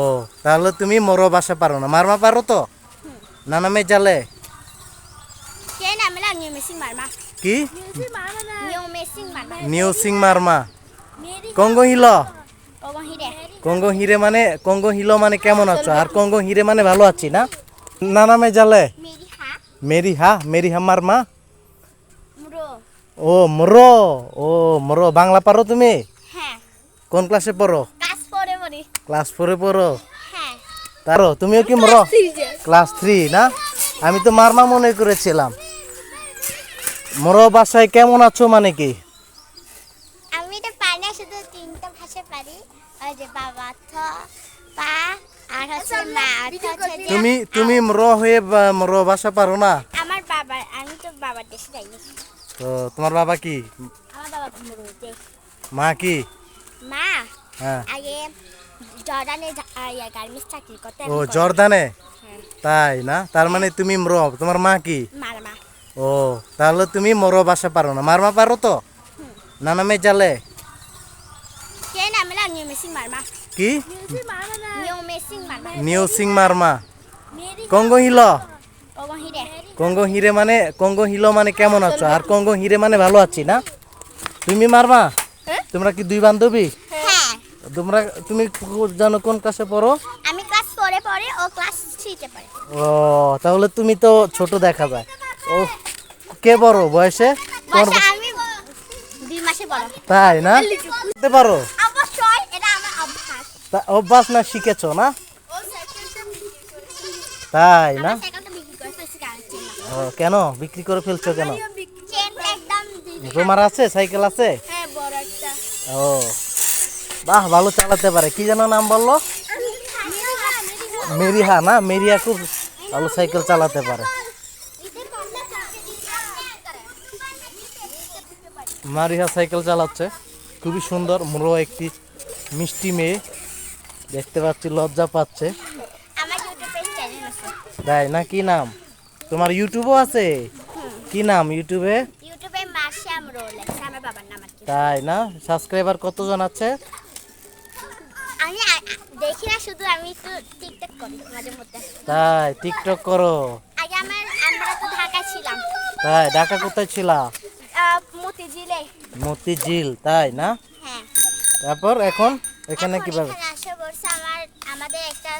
ও তাহলে তুমি মরো বাসা পারো না। মারমা পারো তো? জালে। sinh mặn mà কি? নিউ সিং মারমা। কঙ্গো হিল। কঙ্গো হিরে। মানে কঙ্গো হিল মানে কেমন আছো? আর কঙ্গো হিরে মানে ভালো আছি না? নানামে জালে। Mì đi মেরি হা মেরি হা মারমা। ও মরো। ও মরো। বাংলা পারো তুমি? Hả কোন ক্লাসে পড়ো? ক্লাস ফোরে পড়ো? Hả তারো তুমিও কি মরো? ক্লাস থ্রি না? আমি তো মারমা মনে করেছিলাম। মরো বাসায় কেমন আছো মানে কি? আমি তো পারি শুধু তিনটা ভাষা পারি। ওই যে বাবা থ পা আর হচ্ছে মা তুমি তুমি মরো হয়ে মরো বাসা পারো না? আমার বাবা আমি তো বাবার দেশে যাইনি। তো তোমার বাবা কি? আমার বাবা মুরুতে মা কি? মা? হ্যাঁ। আগে জর্ডানে গার্মেন্টস চাকরি করতে ও হ্যাঁ। তাই না? তার মানে তুমি মরো তোমার মা কি? ও তাহলে তুমি মরো বাসা পারো না। মারমা পারো তো? জালে? কি নিউ সিং মারমা। কঙ্গো হিল? কঙ্গো হিরে মানে কঙ্গো হিলো মানে কেমন আছো? আর কঙ্গো হিরে মানে ভালো আছি না? তুমি মারমা? হ্যাঁ? তোমরা কি দুই বান্ধবী? তোমরা তুমি জানো কোন ক্লাসে পড়ো? আমি ক্লাস ফোরে পড়ে ও ক্লাস থ্রিতে পড়ে। ও তাহলে তুমি তো ছোট দেখা যায়। ও কে বড় বয়সে? আমি দুই মাসে বড় তাই না? বলতে পারো? অবশ্যই এটা আমার অভ্যাস। তা অভ্যাস না শিখেছো না? তাই না? ও কেন? বিক্রি করে ফেলছো কেন? তোমার আছে? সাইকেল আছে? হ্যাঁ বড় একটা। ও বাহ ভালো চালাতে পারে। কি যেন নাম বলল? মেরিহা না? মেরিয়া খুব ভালো সাইকেল চালাতে পারে। মারিহা সাইকেল চালাচ্ছে। খুবই সুন্দর মোরো একটি মিষ্টি মেয়ে। দেখতে পাচ্ছি লজ্জা পাচ্ছে। তাই না কি নাম? তোমার ইউটিউবও আছে? কি নাম ইউটিউবে? তাই না? সাবস্ক্রাইবার কতজন আছে? একটু টিকটক করি মাঝে মধ্যে তাই টিকটক করো। আগে আমার আমরা তো ঢাকায় ছিলাম তাই ঢাকা কোথায় ছিলা? মতিঝিলে মতিঝিল তাই না? হ্যাঁ তারপর এখন এখানে কীভাবে? এখানে আসা আমার আমাদের একটা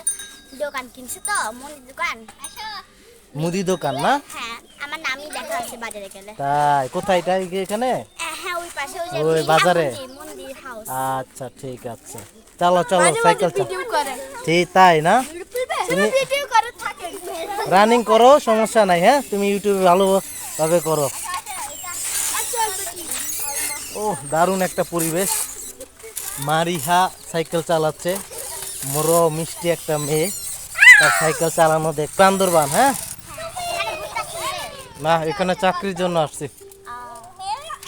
দোকান কিনছে তো মুদির দোকান। মুদি দোকান না? হ্যাঁ আমার নামই লেখা আছে বাজারে গেলে। তাই কোথায় এটা? এখানে? হ্যাঁ ওই পাশে বাজারে? আচ্ছা ঠিক আছে। চলো চলো সাইকেল চাল ঠিক তাই না? তুমি রানিং করো সমস্যা নাই হ্যাঁ? তুমি ইউটিউবে ভালোভাবে করো। ও দারুণ একটা পরিবেশ। মারিহা সাইকেল চালাচ্ছে। মোরো মিষ্টি একটা মেয়ে। তার সাইকেল চালানো দেখ বান্দরবান হ্যাঁ? না এখানে চাকরির জন্য আসছি।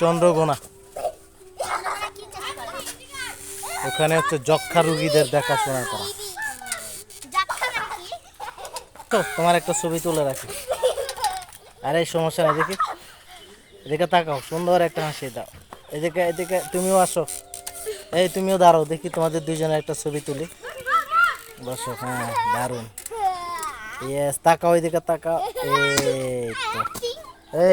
চন্দ্রগোনা ওখানে হচ্ছে যক্ষা রুগীদের দেখাশোনা করা। তো, তোমার একটা ছবি তুলে রাখি। আরে সমস্যা নাই, দেখি। এদিকে তাকাও, সুন্দর একটা হাসি দাও। এদিকে এদিকে, তুমিও আসো। এই, তুমিও দাঁড়াও, দেখি তোমাদের দুইজনের একটা ছবি তুলি। বসো হ্যাঁ দারুণ। ইয়েস তাকাও, এদিকে তাকাও। এই তো। এই